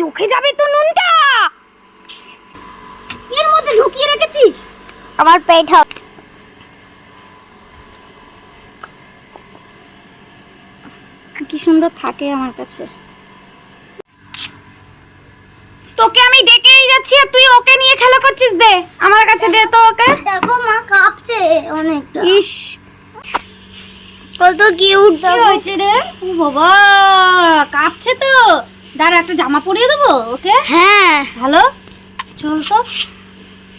চোখে যাবে তো নুনটা? এর মধ্যে ঢুকিয়ে রেখেছিস? আমার পেট হবে কি সুন্দর থাকে আমার কাছে। তোকে আমি ডেকেই যাচ্ছি আর তুই ওকে নিয়ে খেলা করছিস দে। আমার কাছে দে তো ওকে। দেখো মা কাঁপছে অনেকটা। ইস। কত কিউট হয়েছে রে? ও বাবা কাঁপছে তো। দাঁড়া একটা জামা পরিয়ে দেবো ওকে? হ্যাঁ। ভালো? চল তো।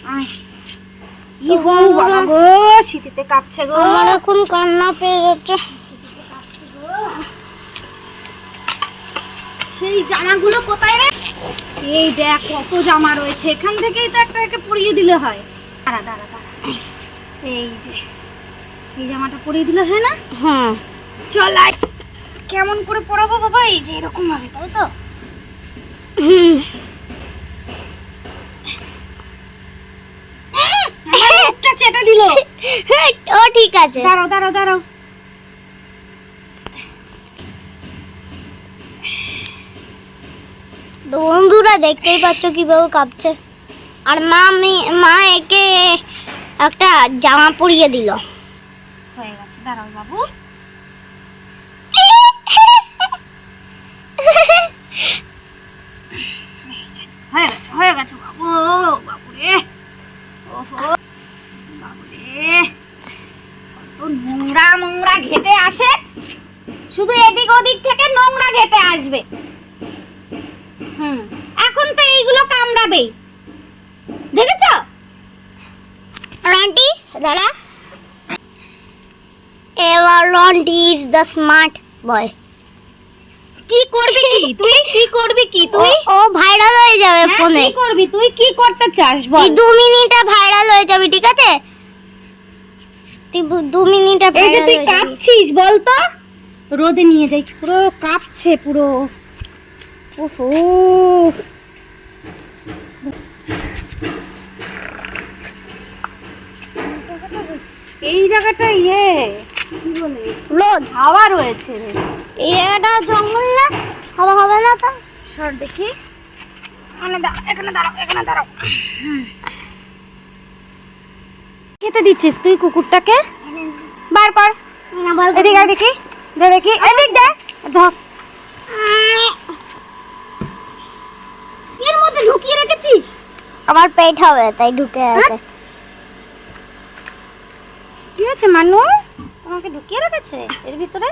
আয়। ই তো হো বন্ধুরা- বাবা কাঁপছে গো। আমার এখন কান্না পেয়ে যাচ্ছে সেই জামাগুলো কোথায় রে? এই দেখ কত জামা রয়েছে। এখান থেকেই তো একটা একটা পরিয়ে দিলে হয়। দাঁড়া দাঁড়া দাঁড়া। এই যে এই জামাটা পরিয়ে দিলে হয় না? হ্যাঁ। চল কেমন করে পরাবো বাবা? এই যে এরকম ভাবে তাই তো? চেটে দিল। ও ঠিক আছে। দাঁড়াও দাঁড়াও দাঁড়াও। বন্ধুরা দেখতেই পাচ্ছ কীভাবে কাঁপছে। আর মা আমি মা একে একটা জামা পরিয়ে দিল। হয়ে গেছে দাঁড়াও বাবু এই যে, হয়ে গেছে হয়ে গেছে বাবু বাবু রে ওহো বাবু রে কত নোংরা আসে। শুধু এদিক ওদিক থেকে নোংরা আসবে। হুম, এখন তো এইগুলো কামড়াবেই। Ronti is the smart boy কি করবি কি? তুই কি করবি কি? তুই? ও ভাইরাল হয়ে যাবে হ্যাঁ, ফোনে কি করবি? তুই কি করতে চাস? বল। তুই দু মিনিটে ভাইরাল হয়ে যাবি ঠিক আছে? তুই বু- দু মিনিটে এই যে তুই কাঁপছিস বল তো। রোদে নিয়ে যাই। পুরো কাঁপছে পুরো। ওহো এই জায়গাটা ইয়ে। রোদ। হাওয়া রয়েছে এই জায়গাটা জঙ্গল না? হাওয়া হবে না তো? সর দেখি। এখানে দাঁড়াও এখানে দাঁড়াও এখানে দাঁড়াও। খেতে দিচ্ছিস তুই কুকুরটাকে? বার কর। এদিক দেখি দে দেখি। এদিক দে ধর। এর মধ্যে ঢুকিয়ে রেখেছিস? আমার পেট হবে তাই ঢুকে আছে। কি হয়েছে মানু? তোমাকে ঢুকিয়ে রেখেছে? এর ভিতরে?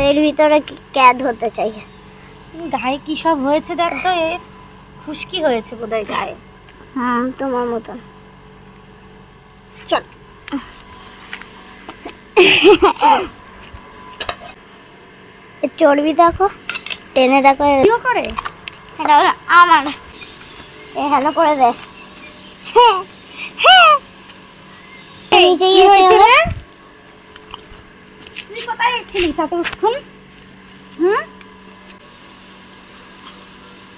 এর ভিতরে ক্যাদ হতে চাই। গায়ে কি সব হয়েছে দেখ তো এর খুশকি হয়েছে বোধহয় গায়ে। হুম তোমার মতন। চল। চর্বি দেখো টেনে দেখো। এ- কিও করে? এটা হলো আমার। এ হ্যালো করে দে। হ্যাঁ হ্যাঁ। এই, নিচে কোথায় ছিলিস এতক্ষণ হুম?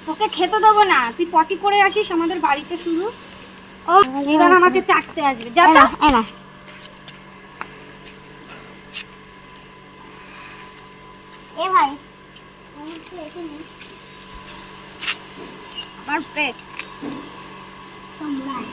তোকে খেতে দেবো না। তুই পটি করে আসিস আমাদের বাড়িতে শুধু। ও এবার আমাকে চাটতে আসবে। যা এই নাও। এ ভাই আমার পেট। সামলাই